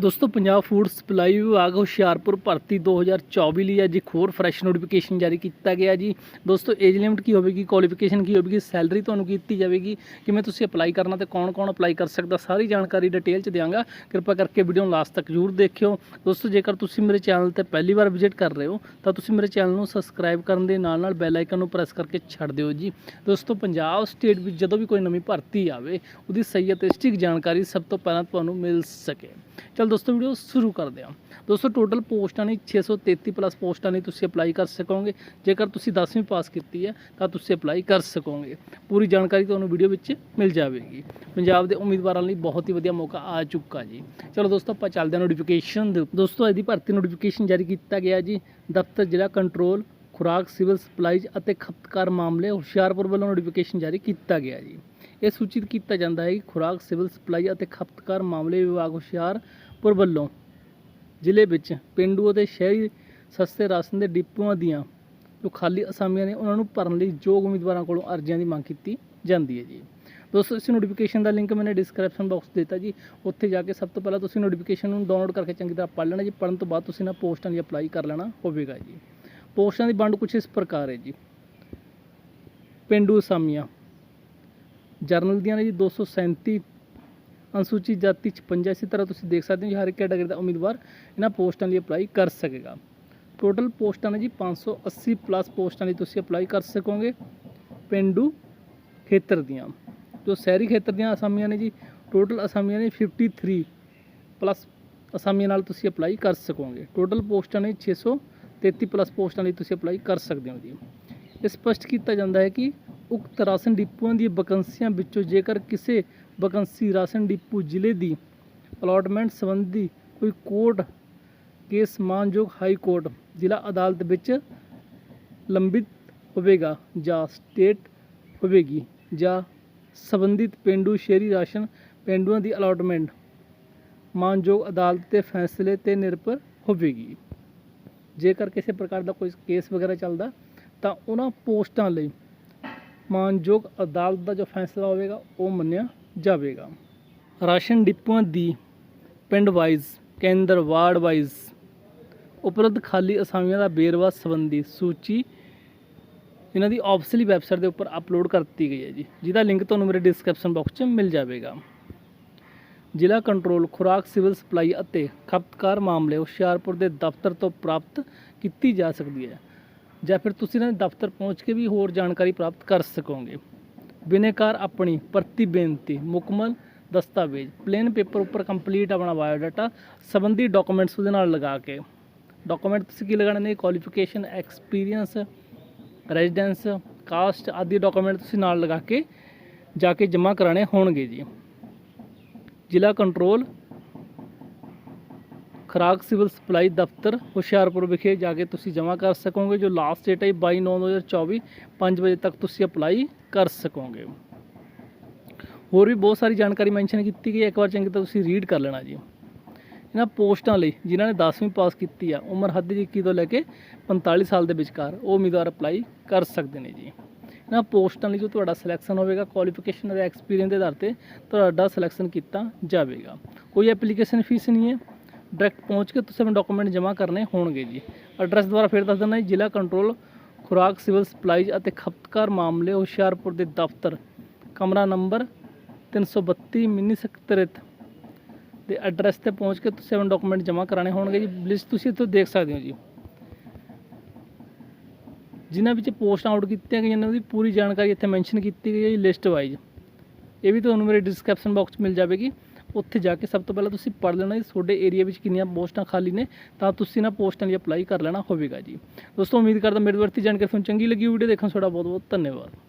ਦੋਸਤੋ, Punjab food supply ਵਿਭਾਗ ਹੁਸ਼ਿਆਰਪੁਰ ਭਰਤੀ 2024 ਲਈ ਅੱਜ ਇੱਕ ਹੋਰ ਫਰੈਸ਼ ਨੋਟੀਫਿਕੇਸ਼ਨ ਜਾਰੀ ਕੀਤਾ ਗਿਆ ਜੀ। ਦੋਸਤੋ ਏਜ ਲਿਮਟ ਕੀ ਹੋਵੇਗੀ ਕੁਆਲੀਫਿਕੇਸ਼ਨ ਕੀ ਹੋਵੇਗੀ ਸੈਲਰੀ ਤੁਹਾਨੂੰ ਕੀਤੀ ਜਾਵੇਗੀ, ਕਿਵੇਂ ਤੁਸੀਂ ਅਪਲਾਈ ਕਰਨਾ ਤੇ ਕੌਣ-ਕੌਣ ਅਪਲਾਈ ਕਰ ਸਕਦਾ, ਸਾਰੀ ਜਾਣਕਾਰੀ ਡਿਟੇਲ ਚ ਦਿਆਂਗਾ। ਕਿਰਪਾ ਕਰਕੇ ਵੀਡੀਓ ਨੂੰ ਲਾਸਟ ਤੱਕ ਜ਼ਰੂਰ ਦੇਖਿਓ। ਦੋਸਤੋ, ਜੇਕਰ ਤੁਸੀਂ ਮੇਰੇ ਚੈਨਲ ਤੇ ਪਹਿਲੀ ਵਾਰ ਵਿਜ਼ਿਟ ਕਰ ਰਹੇ ਹੋ, ਤਾਂ ਤੁਸੀਂ ਮੇਰੇ ਚੈਨਲ ਨੂੰ ਸਬਸਕ੍ਰਾਈਬ ਕਰਨ ਦੇ ਨਾਲ ਨਾਲ ਬੈਲ ਆਈਕਨ ਨੂੰ ਪ੍ਰੈਸ ਕਰਕੇ ਛੱਡ ਦਿਓ ਜੀ। ਦੋਸਤੋ, ਪੰਜਾਬ ਸਟੇਟ ਵਿੱਚ ਜਦੋਂ ਵੀ ਕੋਈ ਨਵੀਂ ਭਰਤੀ ਆਵੇ, ਉਹਦੀ ਸਹੀ ਅਤੇ ਸਟਿਕ ਜਾਣਕਾਰੀ ਸਭ ਤੋਂ ਪਹਿਲਾਂ ਤੁਹਾਨੂੰ ਮਿਲ ਸਕੇ। ਚਲ ਦੋਸਤੋ, ਵੀਡੀਓ ਸ਼ੁਰੂ ਕਰਦੇ ਹਾਂ। ਦੋਸਤੋ ਟੋਟਲ ਪੋਸਟਾਂ ਨੇ 633 ਪਲੱਸ ਪੋਸਟਾਂ ਨੇ ਤੁਸੀਂ ਅਪਲਾਈ ਕਰ ਸਕੋਗੇ। ਜੇਕਰ ਤੁਸੀਂ 10ਵੀਂ ਪਾਸ ਕੀਤੀ ਹੈ, ਤਾਂ ਤੁਸੀਂ ਅਪਲਾਈ ਕਰ ਸਕੋਗੇ। ਪੂਰੀ ਜਾਣਕਾਰੀ ਤੁਹਾਨੂੰ ਵੀਡੀਓ ਵਿੱਚ ਮਿਲ ਜਾਵੇਗੀ। ਪੰਜਾਬ ਦੇ ਉਮੀਦਵਾਰਾਂ ਲਈ ਬਹੁਤ ਹੀ ਵਧੀਆ ਮੌਕਾ ਆ ਚੁੱਕਾ ਜੀ। ਚਲੋ ਦੋਸਤੋ, ਆਪਾਂ ਚੱਲਦੇ ਹਾਂ ਨੋਟੀਫਿਕੇਸ਼ਨ ਦੇ ਦੋਸਤੋ, ਇਹਦੀ ਭਰਤੀ ਨੋਟੀਫਿਕੇਸ਼ਨ ਜਾਰੀ ਕੀਤਾ ਗਿਆ ਜੀ। ਦਫ਼ਤਰ, ਜ਼ਿਲ੍ਹਾ ਕੰਟਰੋਲ ਖੁਰਾਕ ਸਿਵਲ ਸਪਲਾਈਜ਼ ਅਤੇ ਖਪਤਕਾਰ ਮਾਮਲੇ ਹੁਸ਼ਿਆਰਪੁਰ ਵੱਲੋਂ ਨੋਟੀਫਿਕੇਸ਼ਨ ਜਾਰੀ ਕੀਤਾ ਗਿਆ ਜੀ। ਇਹ ਸੂਚਿਤ ਕੀਤਾ ਜਾਂਦਾ ਹੈ ਕਿ ਖੁਰਾਕ ਸਿਵਲ ਸਪਲਾਈ ਅਤੇ ਖਪਤਕਾਰ ਮਾਮਲੇ ਵਿਭਾਗ ਹੁਸ਼ਿਆਰ ਪੁਰ ਵੱਲੋਂ ਜ਼ਿਲ੍ਹੇ ਵਿੱਚ ਪਿੰਡੂ ਅਤੇ ਸ਼ਹਿਰੀ ਸਸਤੇ ਰਾਸ਼ਨ ਦੇ ਡਿਪੂਆਂ ਦੀਆਂ ਜੋ ਖਾਲੀ ਅਸਾਮੀਆਂ ਨੇ, ਉਹਨਾਂ ਨੂੰ ਭਰਨ ਲਈ ਯੋਗ ਉਮੀਦਵਾਰਾਂ ਕੋਲੋਂ ਅਰਜ਼ੀਆਂ ਦੀ ਮੰਗ ਕੀਤੀ ਜਾਂਦੀ ਹੈ ਜੀ। ਦੋਸਤੋ, ਇਸ ਨੋਟੀਫਿਕੇਸ਼ਨ ਦਾ ਲਿੰਕ ਮੈਨੇ ਡਿਸਕ੍ਰਿਪਸ਼ਨ ਬਾਕਸ ਦਿੱਤਾ ਜੀ। ਉੱਥੇ ਜਾ ਕੇ ਸਭ ਤੋਂ ਪਹਿਲਾਂ ਤੁਸੀਂ ਨੋਟੀਫਿਕੇਸ਼ਨ ਨੂੰ ਡਾਊਨਲੋਡ ਕਰਕੇ ਚੰਗੀ ਤਰ੍ਹਾਂ ਪੜ੍ਹ ਲੈਣਾ ਜੀ। ਪੜ੍ਹਨ ਤੋਂ ਬਾਅਦ ਤੁਸੀਂ ਨਾ ਪੋਸਟਾਂ ਦੀ ਅਪਲਾਈ ਕਰ ਲੈਣਾ ਹੋਵੇਗਾ ਜੀ। ਪੋਸਟਾਂ ਦੀ ਵੰਡ ਕੁਛ ਇਸ ਪ੍ਰਕਾਰ ਹੈ ਜੀ। ਪਿੰਡੂ ਅਸਾਮੀਆਂ। ਜਰਨਲ ਦੀਆਂ ਨੇ ਜੀ 237 ਅਨੁਸੂਚਿਤ ਜਾਤੀ 56 ਇਸੇ ਤਰ੍ਹਾਂ ਤੁਸੀਂ ਦੇਖ ਸਕਦੇ ਹੋ ਜੀ, ਹਰ ਇੱਕ ਕੈਟਾਗਰੀ ਦਾ ਉਮੀਦਵਾਰ ਇਹਨਾਂ ਪੋਸਟਾਂ ਲਈ ਅਪਲਾਈ ਕਰ ਸਕੇਗਾ। ਟੋਟਲ ਪੋਸਟਾਂ ਨੇ ਜੀ 580 ਪਲੱਸ ਪੋਸਟਾਂ ਲਈ ਤੁਸੀਂ ਅਪਲਾਈ ਕਰ ਸਕੋਗੇ ਪਿੰਡੂ ਖੇਤਰ ਦੀਆਂ। ਜੋ ਸ਼ਹਿਰੀ ਖੇਤਰ ਦੀਆਂ ਅਸਾਮੀਆਂ ਨੇ ਜੀ ਟੋਟਲ ਅਸਾਮੀਆਂ ਨੇ 53 ਪਲੱਸ ਅਸਾਮੀਆਂ ਨਾਲ ਤੁਸੀਂ ਅਪਲਾਈ ਕਰ ਸਕੋਗੇ। ਟੋਟਲ ਪੋਸਟਾਂ ਨੇ 633 ਪਲੱਸ ਪੋਸਟਾਂ ਲਈ ਤੁਸੀਂ ਅਪਲਾਈ ਕਰ ਸਕਦੇ ਹੋ ਜੀ। ਇਹ ਸਪਸ਼ਟ ਕੀਤਾ ਜਾਂਦਾ ਹੈ ਕਿ ਉਕਤ ਰਾਸ਼ਨ ਡਿਪੂਆਂ ਦੀ ਵੈਕੰਸੀਆਂ ਵਿੱਚੋਂ ਜੇਕਰ ਕਿਸੇ ਵੈਕੰਸੀ ਰਾਸ਼ਨ ਡਿਪੂ ਜ਼ਿਲ੍ਹੇ ਦੀ ਅਲਾਟਮੈਂਟ ਸੰਬੰਧੀ ਕੋਈ ਕੋਰਟ ਕੇਸ ਮਾਨਯੋਗ ਹਾਈ ਕੋਰਟ ਜ਼ਿਲ੍ਹਾ ਅਦਾਲਤ ਵਿੱਚ ਲੰਬਿਤ ਹੋਵੇਗਾ ਜਾਂ ਸਟੇਟ ਹੋਵੇਗੀ ਜਾਂ ਸੰਬੰਧਿਤ ਪਿੰਡੂ ਸ਼ਹਿਰੀ ਰਾਸ਼ਨ ਪਿੰਡੂਆਂ ਦੀ ਅਲਾਟਮੈਂਟ ਮਾਨਯੋਗ ਅਦਾਲਤ ਦੇ ਫੈਸਲੇ ਤੇ ਨਿਰਭਰ ਹੋਵੇਗੀ। ਜੇਕਰ ਕਿਸੇ ਪ੍ਰਕਾਰ ਦਾ ਕੋਈ ਕੇਸ ਵਗੈਰਾ ਚੱਲਦਾ ਤਾਂ ਉਹਨਾਂ ਪੋਸਟਾਂ ਲਈ ਮਾਨਯੋਗ ਅਦਾਲਤ ਦਾ ਜੋ ਫੈਸਲਾ ਹੋਵੇਗਾ, ਉਹ ਮੰਨਿਆ ਜਾਵੇਗਾ। ਰਾਸ਼ਨ ਡਿਪੂਆਂ ਦੀ ਪਿੰਡ ਵਾਈਜ਼, ਕੇਂਦਰ ਵਾਰਡ ਵਾਈਜ਼ ਉਪਰੰਤ ਖਾਲੀ ਅਸਾਮੀਆਂ ਦਾ ਬੇਰਵਾ ਸੰਬੰਧੀ ਸੂਚੀ ਇਹਨਾਂ ਦੀ ਆਫੀਸ਼ੀਅਲੀ ਵੈਬਸਾਈਟ ਦੇ ਉੱਪਰ ਅਪਲੋਡ ਕਰ ਦਿੱਤੀ ਗਈ ਹੈ ਜੀ। ਜਿਹਦਾ ਲਿੰਕ ਤੁਹਾਨੂੰ ਮੇਰੇ ਡਿਸਕ੍ਰਿਪਸ਼ਨ ਬਾਕਸ 'ਚ ਮਿਲ ਜਾਵੇਗਾ। ਜ਼ਿਲ੍ਹਾ ਕੰਟਰੋਲ ਖੁਰਾਕ ਸਿਵਲ ਸਪਲਾਈ ਅਤੇ ਖਪਤਕਾਰ ਮਾਮਲੇ ਹੁਸ਼ਿਆਰਪੁਰ ਦੇ ਦਫ਼ਤਰ ਤੋਂ ਪ੍ਰਾਪਤ ਕੀਤੀ ਜਾ ਸਕਦੀ ਹੈ। ਜਾਂ ਫਿਰ ਤੁਸੀਂ ਇਹਨਾਂ ਦੇ ਦਫ਼ਤਰ ਪਹੁੰਚ ਕੇ ਵੀ ਹੋਰ ਜਾਣਕਾਰੀ ਪ੍ਰਾਪਤ ਕਰ ਸਕੋਗੇ। ਬਿਨੇਕਾਰ ਆਪਣੀ ਪ੍ਰਤੀ ਬੇਨਤੀ, ਮੁਕਮਲ ਦਸਤਾਵੇਜ਼ ਪਲੇਨ ਪੇਪਰ ਉੱਪਰ ਕੰਪਲੀਟ ਆਪਣਾ ਬਾਇਓਡਾਟਾ ਸੰਬੰਧੀ ਡਾਕੂਮੈਂਟਸ ਉਹਦੇ ਨਾਲ ਲਗਾ ਕੇ। ਡਾਕੂਮੈਂਟ ਤੁਸੀਂ ਕੀ ਲਗਾਉਣੇ ਨੇ? ਕੁਆਲੀਫਿਕੇਸ਼ਨ ਐਕਸਪੀਰੀਅੰਸ ਰੈਜ਼ੀਡੈਂਸ ਕਾਸਟ ਆਦਿ ਡਾਕੂਮੈਂਟ ਤੁਸੀਂ ਨਾਲ ਲਗਾ ਕੇ ਜਾ ਕੇ ਜਮ੍ਹਾਂ ਕਰਾਣੇ ਹੋਣਗੇ ਜੀ। ਜ਼ਿਲ੍ਹਾ ਕੰਟਰੋਲ ਖੁਰਾਕ ਸਿਵਲ ਸਪਲਾਈ ਦਫ਼ਤਰ ਹੁਸ਼ਿਆਰਪੁਰ ਵਿਖੇ ਜਾ ਕੇ ਤੁਸੀਂ ਜਮ੍ਹਾਂ ਕਰ ਸਕੋਗੇ, ਜੋ ਲਾਸਟ ਡੇਟ ਹੈ 22 9 2024 5 ਵਜੇ ਤੱਕ ਤੁਸੀਂ ਅਪਲਾਈ ਕਰ ਸਕੋਗੇ। ਹੋਰ ਵੀ ਬਹੁਤ ਸਾਰੀ ਜਾਣਕਾਰੀ ਮੈਂਸ਼ਨ ਕੀਤੀ ਗਈ ਹੈ, ਇੱਕ ਵਾਰ ਚੰਗੀ ਤਰ੍ਹਾਂ ਤੁਸੀਂ ਰੀਡ ਕਰ ਲੈਣਾ ਜੀ। ਇਹਨਾਂ ਪੋਸਟਾਂ ਲਈ ਜਿਨ੍ਹਾਂ ਨੇ 10ਵੀਂ ਪਾਸ ਕੀਤੀ ਆ, ਉਮਰ ਹੱਦ ਜੀ 21 ਤੋਂ ਲੈ ਕੇ 45 ਸਾਲ ਦੇ ਵਿਚਕਾਰ ਉਹ ਉਮੀਦਵਾਰ ਅਪਲਾਈ ਕਰ ਸਕਦੇ ਨੇ ਜੀ। ਇਹਨਾਂ ਪੋਸਟਾਂ ਲਈ ਜੋ ਤੁਹਾਡਾ ਸਿਲੈਕਸ਼ਨ ਹੋਵੇਗਾ ਕੁਆਲੀਫਿਕੇਸ਼ਨ ਅਤੇ ਐਕਸਪੀਰੀਅੰਸ ਦੇ ਆਧਾਰ ਤੇ ਤੁਹਾਡਾ ਸਿਲੈਕਸ਼ਨ ਕੀਤਾ ਜਾਵੇਗਾ। ਕੋਈ ਐਪਲੀਕੇਸ਼ਨ ਫੀਸ ਨਹੀਂ ਹੈ ਡਾਇਰੈਕਟ ਪਹੁੰਚ ਕੇ ਤੁਸੀਂ ਆਪਣੇ ਡਾਕੂਮੈਂਟ ਜਮ੍ਹਾਂ ਕਰਨੇ ਹੋਣਗੇ ਜੀ। ਐਡਰੈਸ ਦੁਆਰਾ ਫਿਰ ਦੱਸ ਦਿੰਦਾ ਜੀ, ਜ਼ਿਲ੍ਹਾ ਕੰਟਰੋਲ ਖੁਰਾਕ ਸਿਵਲ ਸਪਲਾਈਜ਼ ਅਤੇ ਖਪਤਕਾਰ ਮਾਮਲੇ, ਹੁਸ਼ਿਆਰਪੁਰ ਦੇ ਦਫ਼ਤਰ। ਕਮਰਾ ਨੰਬਰ 332 ਮਿੰਨੀ ਸਕੱਤਰੇਤ ਦੇ ਐਡਰੈਸ ਤੇ ਪਹੁੰਚ ਕੇ ਤੁਸੀਂ ਆਪਣੇ ਡਾਕੂਮੈਂਟ ਜਮ੍ਹਾਂ ਕਰਾਣੇ ਹੋਣਗੇ ਜੀ। ਲਿਸਟ ਤੁਸੀਂ ਇੱਥੋਂ ਦੇਖ ਸਕਦੇ ਹੋ ਜੀ। ਜਿਨ੍ਹਾਂ ਵਿੱਚ ਪੋਸਟ ਆਊਟ ਕੀਤੀਆਂ ਗਈਆਂ ਨੇ, ਉਹਦੀ ਪੂਰੀ ਜਾਣਕਾਰੀ ਇੱਥੇ ਮੈਂਸ਼ਨ ਕੀਤੀ ਗਈ ਹੈ ਜੀ ਲਿਸਟ ਵਾਈਜ਼ ਇਹ ਵੀ ਤੁਹਾਨੂੰ ਮੇਰੇ ਡਿਸਕ੍ਰਿਪਸ਼ਨ ਬਾਕਸ 'ਚ ਮਿਲ ਜਾਵੇਗੀ। ਉੱਥੇ ਜਾ ਕੇ ਸਭ ਤੋਂ ਪਹਿਲਾਂ ਤੁਸੀਂ ਪੜ੍ਹ ਲੈਣਾ ਜੀ, ਤੁਹਾਡੇ ਏਰੀਆ ਵਿੱਚ ਕਿੰਨੀਆਂ ਪੋਸਟਾਂ ਖਾਲੀ ਨੇ, ਤਾਂ ਤੁਸੀਂ ਨਾ ਪੋਸਟਾਂ ਲਈ ਅਪਲਾਈ ਕਰ ਲੈਣਾ ਹੋਵੇਗਾ ਜੀ। ਦੋਸਤੋ, ਉਮੀਦ ਕਰਦਾ ਮੇਰੇ ਵਰਤੀ ਜਾਣਕਾਰੀ ਤੁਹਾਨੂੰ ਚੰਗੀ ਲੱਗੀ ਵੀਡੀਓ ਦੇਖਣ ਤੁਹਾਡਾ ਬਹੁਤ ਬਹੁਤ ਧੰਨਵਾਦ।